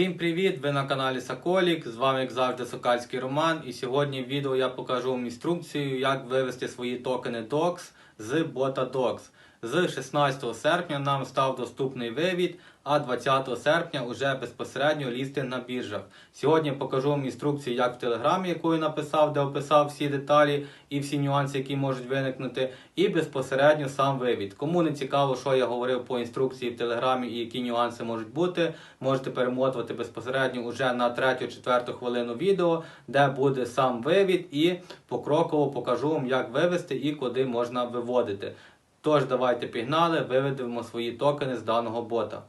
Всім привіт! Ви на каналі Соколік. З вами, як завжди, Сокальський Роман. І сьогодні в відео я покажу вам інструкцію, як вивести свої токени DOX з бота DOX. З 16 серпня нам став доступний вивід, а 20 серпня вже безпосередньо лізти на біржах. Сьогодні покажу вам інструкцію, як в телеграмі, яку я написав, де описав всі деталі і всі нюанси, які можуть виникнути, і безпосередньо сам вивід. Кому не цікаво, що я говорив по інструкції в телеграмі і які нюанси можуть бути, можете перемотувати безпосередньо уже на 3-4 хвилину відео, де буде сам вивід, і покроково покажу вам, як вивести і куди можна виводити. Тож давайте пігнали, виведемо свої токени з даного бота.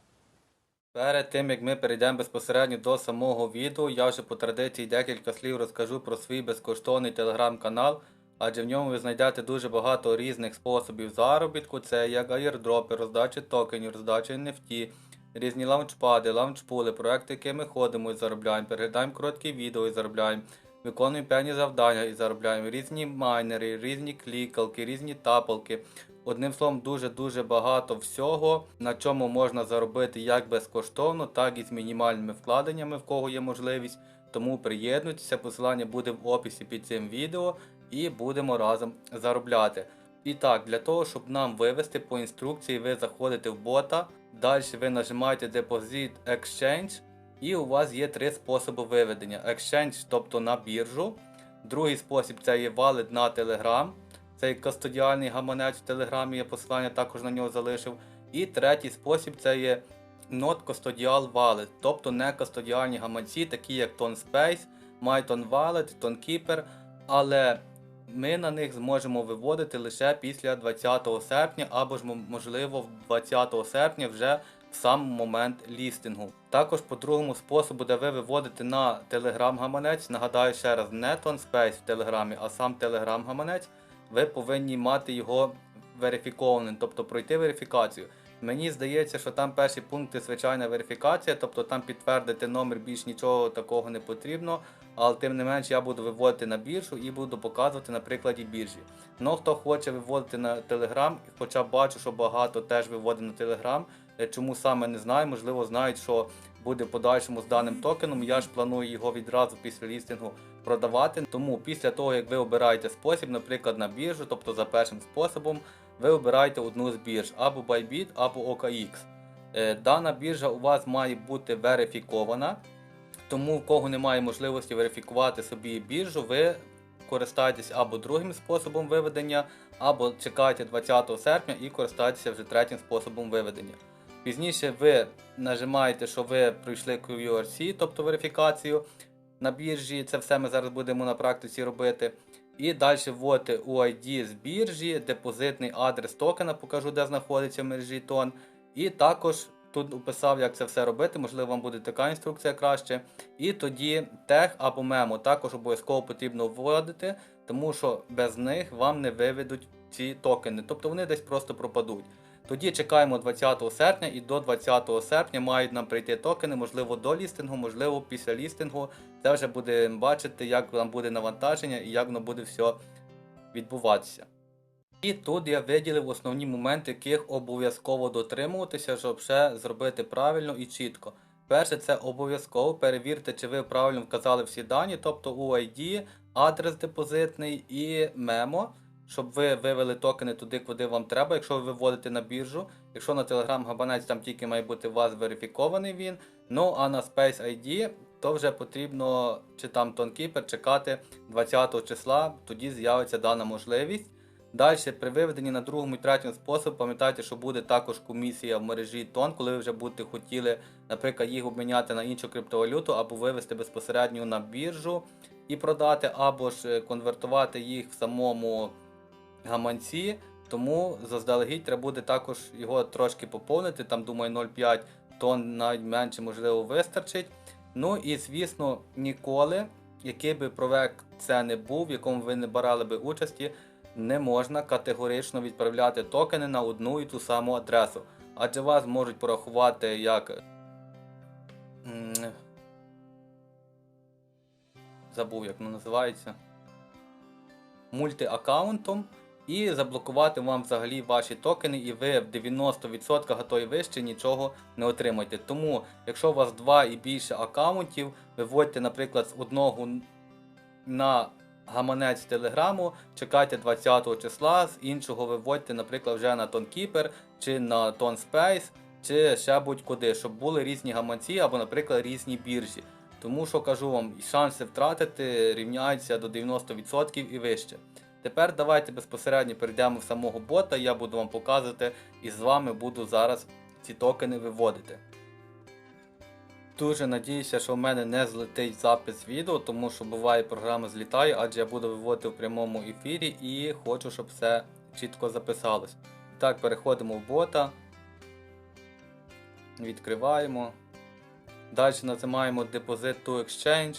Перед тим як ми перейдемо безпосередньо до самого відео, я вже по традиції декілька слів розкажу про свій безкоштовний телеграм-канал, адже в ньому ви знайдете дуже багато різних способів заробітку. Це як аєрдропи, роздача токенів, роздача NFT, різні лаунчпади, лаунчпули, проекти, які ми ходимо і заробляємо, переглядаємо короткі відео і заробляємо. Виконуємо певні завдання і заробляємо різні майнери, різні клікалки, різні тапалки. Одним словом, дуже-дуже багато всього, на чому можна заробити як безкоштовно, так і з мінімальними вкладеннями, в кого є можливість. Тому приєднуйтеся, посилання буде в описі під цим відео і будемо разом заробляти. І так, для того, щоб нам вивести по інструкції, ви заходите в бота, далі ви нажимаєте Deposit Exchange, і у вас є три способи виведення: Exchange, тобто на біржу. Другий спосіб це є валет на Telegram. Цей кастодіальний гаманець в Телеграмі, я посилання також на нього залишив. І третій спосіб це є Not Custodial Wallet, тобто не кастодіальні гаманці, такі як TonSpace, MyTon Wallet, TonKeeper, але ми на них зможемо виводити лише після 20 серпня, або ж можливо 20 серпня вже сам момент лістингу. Також по другому способу, де ви виводите на Telegram гаманець, нагадаю ще раз, не TonSpace в Телеграмі, а сам Telegram гаманець ви повинні мати його верифікованим, тобто пройти верифікацію. Мені здається, що там перші пункти звичайна верифікація, тобто там підтвердити номер більш нічого такого не потрібно. Але тим не менш я буду виводити на біржу і буду показувати на прикладі біржі. Ну хто хоче виводити на Telegram, хоча бачу, що багато теж виводить на Telegram. Е, Чому саме не знаю, можливо, знають, що буде в подальшому з даним токеном. Я ж планую його відразу після лістингу продавати. Тому після того, як ви обираєте спосіб, наприклад, на біржу, тобто за першим способом, ви обираєте одну з бірж або Bybit, або OKX. Е, Дана біржа у вас має бути верифікована. Тому в кого немає можливості верифікувати собі біржу, ви користаєтесь або другим способом виведення, або чекаєте 20 серпня і користаєтеся вже третім способом виведення. Пізніше ви нажимаєте, що ви пройшли QRC, тобто верифікацію на біржі. Це все ми зараз будемо на практиці робити. І далі вводите UID з біржі, депозитний адрес токена, покажу, де знаходиться в мережі тон. І також тут описав, як це все робити. Можливо, вам буде така інструкція краще. І тоді тег або мемо також обов'язково потрібно вводити, тому що без них вам не виведуть ці токени, тобто вони десь просто пропадуть. Тоді чекаємо 20 серпня і до 20 серпня мають нам прийти токени, можливо, до лістингу, можливо, після лістингу. Це вже будемо бачити, як нам буде навантаження і як воно буде все відбуватися. І тут я виділив основні моменти, яких обов'язково дотримуватися, щоб ще зробити правильно і чітко. Перше, це обов'язково перевірте, чи ви правильно вказали всі дані, тобто UID, адрес депозитний і мемо, щоб ви вивели токени туди, куди вам треба, якщо ви виводите на біржу. Якщо на Telegram габанець там тільки має бути у вас верифікований він. Ну а на Space ID то вже потрібно чи там TonKeeper чекати 20 числа, тоді з'явиться дана можливість. Далі при виведенні на другому і третьому спосіб, пам'ятайте, що буде також комісія в мережі тон, коли ви вже будете хотіли, наприклад, їх обміняти на іншу криптовалюту або вивести безпосередньо на біржу і продати, або ж е, конвертувати їх в самому гаманці. Тому заздалегідь треба буде також його трошки поповнити. Там, думаю, 0,5 тонн навіть менше, можливо, вистачить. Ну і звісно, ніколи, який би проект це не був, в якому ви не брали би участі, не можна категорично відправляти токени на одну і ту саму адресу. Адже вас можуть порахувати як. Забув, як воно називається. Мультиаккаунтом. І заблокувати вам взагалі ваші токени, і ви в 90% а вище нічого не отримаєте. Тому, якщо у вас два і більше аккаунтів, виводьте, наприклад, з одного на гаманець телеграму, чекайте 20 числа, з іншого виводьте, наприклад, вже на TonKeeper чи на TonSpace, чи ще будь-куди, щоб були різні гаманці або, наприклад, різні біржі. Тому що кажу вам, шанси втратити рівняються до 90% і вище. Тепер давайте безпосередньо перейдемо в самого бота, я буду вам показувати і з вами буду зараз ці токени виводити. Дуже надіюся, що в мене не злетить запис відео, тому що буває програма злітає, адже я буду виводити в прямому ефірі і хочу, щоб все чітко записалось. Так, переходимо в бота. Відкриваємо. Далі нажимаємо Deposit to Exchange.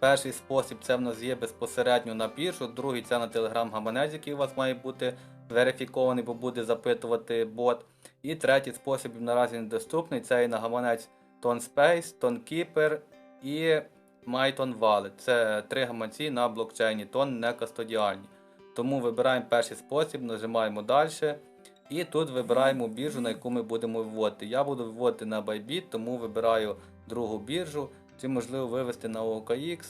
Перший спосіб це в нас є безпосередньо на біржу, другий це на Telegram гаманець, який у вас має бути верифікований, бо буде запитувати бот. І третій спосіб наразі недоступний це і на гаманець TonSpace, TonKeeper і MyTon Wallet. Це три гаманці на блокчейні, Ton не кастодіальні. Тому вибираємо перший спосіб, нажимаємо далі. І тут вибираємо біржу, на яку ми будемо виводити. Я буду виводити на Bybit, тому вибираю другу біржу, чи можливо вивести на OKX.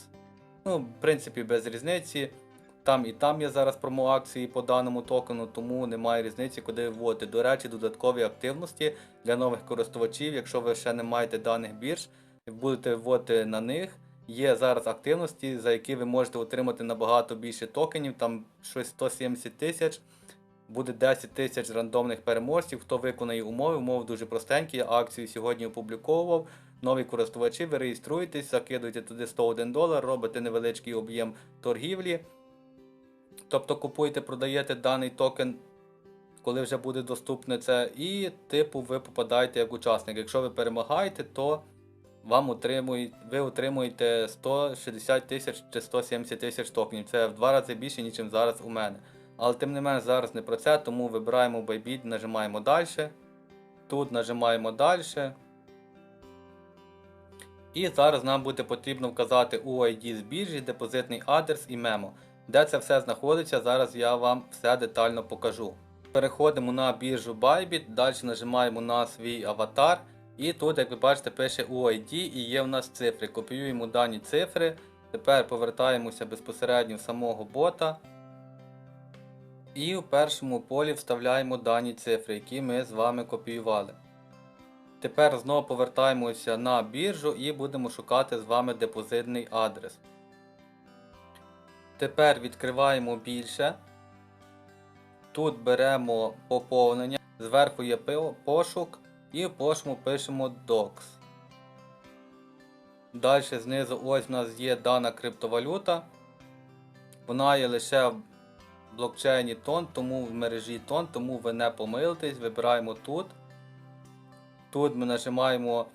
Ну, в принципі, без різниці. Там і там є зараз промоакції по даному токену, тому немає різниці, куди виводити. До речі, додаткові активності для нових користувачів. Якщо ви ще не маєте даних бірж, будете вводити на них. Є зараз активності, за які ви можете отримати набагато більше токенів, там щось 170 тисяч. Буде 10 тисяч рандомних переможців. Хто виконає умови, умови дуже простенькі. Я акцію сьогодні опубліковував. Нові користувачі, ви реєструєтесь, закидуєте туди 101 долар, робите невеличкий об'єм торгівлі. Тобто купуєте, продаєте даний токен, коли вже буде доступне це, і типу ви попадаєте як учасник. Якщо ви перемагаєте, то вам отримують, ви отримуєте 160 тисяч чи 170 тисяч токенів. Це в два рази більше, ніж зараз у мене. Але тим не менш зараз не про це, тому вибираємо Bybit, нажимаємо далі. Тут нажимаємо далі. І зараз нам буде потрібно вказати UID з біржі, депозитний адрес і мемо. Де це все знаходиться, зараз я вам все детально покажу. Переходимо на біржу Bybit, далі нажимаємо на свій аватар. І тут, як ви бачите, пише UID і є в нас цифри. Копіюємо дані цифри. Тепер повертаємося безпосередньо в самого бота. І у першому полі вставляємо дані цифри, які ми з вами копіювали. Тепер знову повертаємося на біржу і будемо шукати з вами депозитний адрес. Тепер відкриваємо більше. Тут беремо поповнення, зверху є пошук і в пошуку пишемо DOCS. Далі знизу ось у нас є дана криптовалюта. Вона є лише в блокчейні Тон, тому в мережі Тон, тому ви не помилитесь, вибираємо тут. Тут ми нажимаємо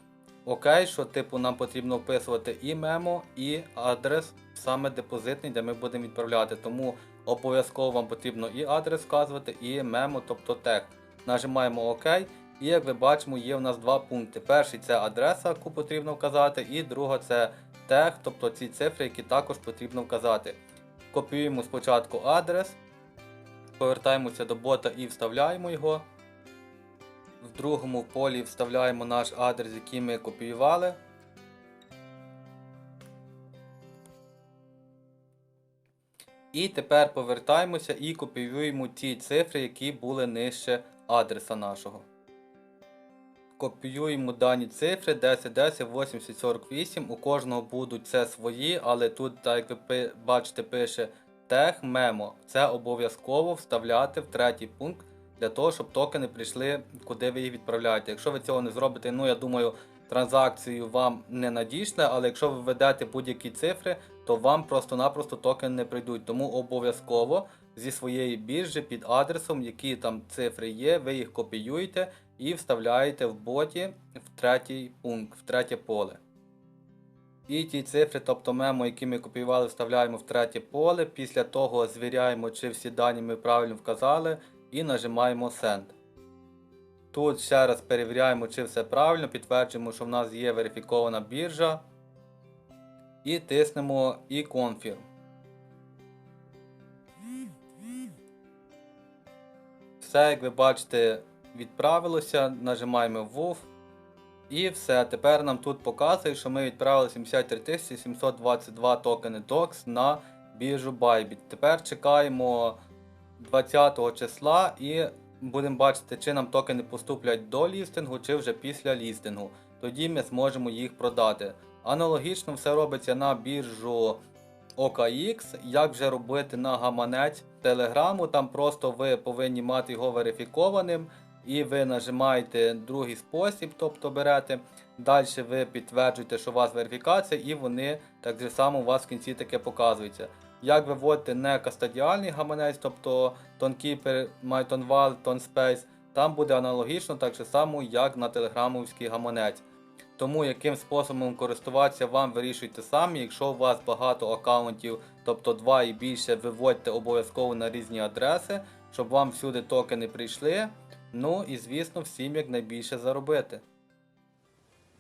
ОК, що типу нам потрібно вписувати і мемо, і адрес, саме депозитний, де ми будемо відправляти. Тому обов'язково вам потрібно і адрес вказувати, і мемо, тобто тег. Нажимаємо ОК. І як ви бачимо, є у нас два пункти. Перший це адреса, яку потрібно вказати, і друга це тег, тобто ці цифри, які також потрібно вказати. Копіюємо спочатку адрес, повертаємося до бота і вставляємо його. В другому полі вставляємо наш адрес, який ми копіювали. І тепер повертаємося і копіюємо ті цифри, які були нижче адреса нашого. Копіюємо дані цифри 10, 10, 80, 48. У кожного будуть це свої, але тут, так як ви бачите, пише тег мемо. Це обов'язково вставляти в третій пункт для того, щоб токени прийшли, куди ви їх відправляєте. Якщо ви цього не зробите, ну я думаю, транзакцію вам не надійшне, але якщо ви введете будь-які цифри, то вам просто-напросто токени не прийдуть. Тому обов'язково зі своєї біржі під адресом, які там цифри є, ви їх копіюєте і вставляєте в боті в третій пункт, в третє поле. І ті цифри, тобто мемо, які ми копіювали, вставляємо в третє поле. Після того звіряємо, чи всі дані ми правильно вказали, і нажимаємо Send. Тут ще раз перевіряємо, чи все правильно, підтверджуємо, що в нас є верифікована біржа. І тиснемо і Confirm. все, як ви бачите, відправилося. Нажимаємо WoW. І все. Тепер нам тут показує, що ми відправили 73 722 токени DOX на біржу Bybit. Тепер чекаємо 20 числа і будемо бачити, чи нам токени поступлять до лістингу, чи вже після лістингу. Тоді ми зможемо їх продати. Аналогічно все робиться на біржу OKX, як вже робити на гаманець Телеграму. Там просто ви повинні мати його верифікованим, і ви нажимаєте другий спосіб, тобто берете. Далі ви підтверджуєте, що у вас верифікація, і вони так же само у вас в кінці таке показується. Як виводити не кастодіальний гаманець, тобто TonKeeper, MyTonWallet, TonSpace, там буде аналогічно так же само, як на телеграмовський гаманець. Тому яким способом користуватися вам вирішуйте самі. Якщо у вас багато аккаунтів, тобто два і більше, виводьте обов'язково на різні адреси, щоб вам всюди токени прийшли. Ну і звісно, всім якнайбільше заробити.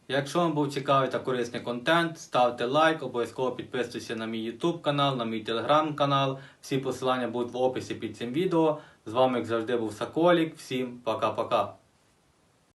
Якщо вам був цікавий та корисний контент, ставте лайк, обов'язково підписуйтесь на мій YouTube канал, на мій телеграм канал. Всі посилання будуть в описі під цим відео. З вами, як завжди, був Соколік. Всім пока-пока.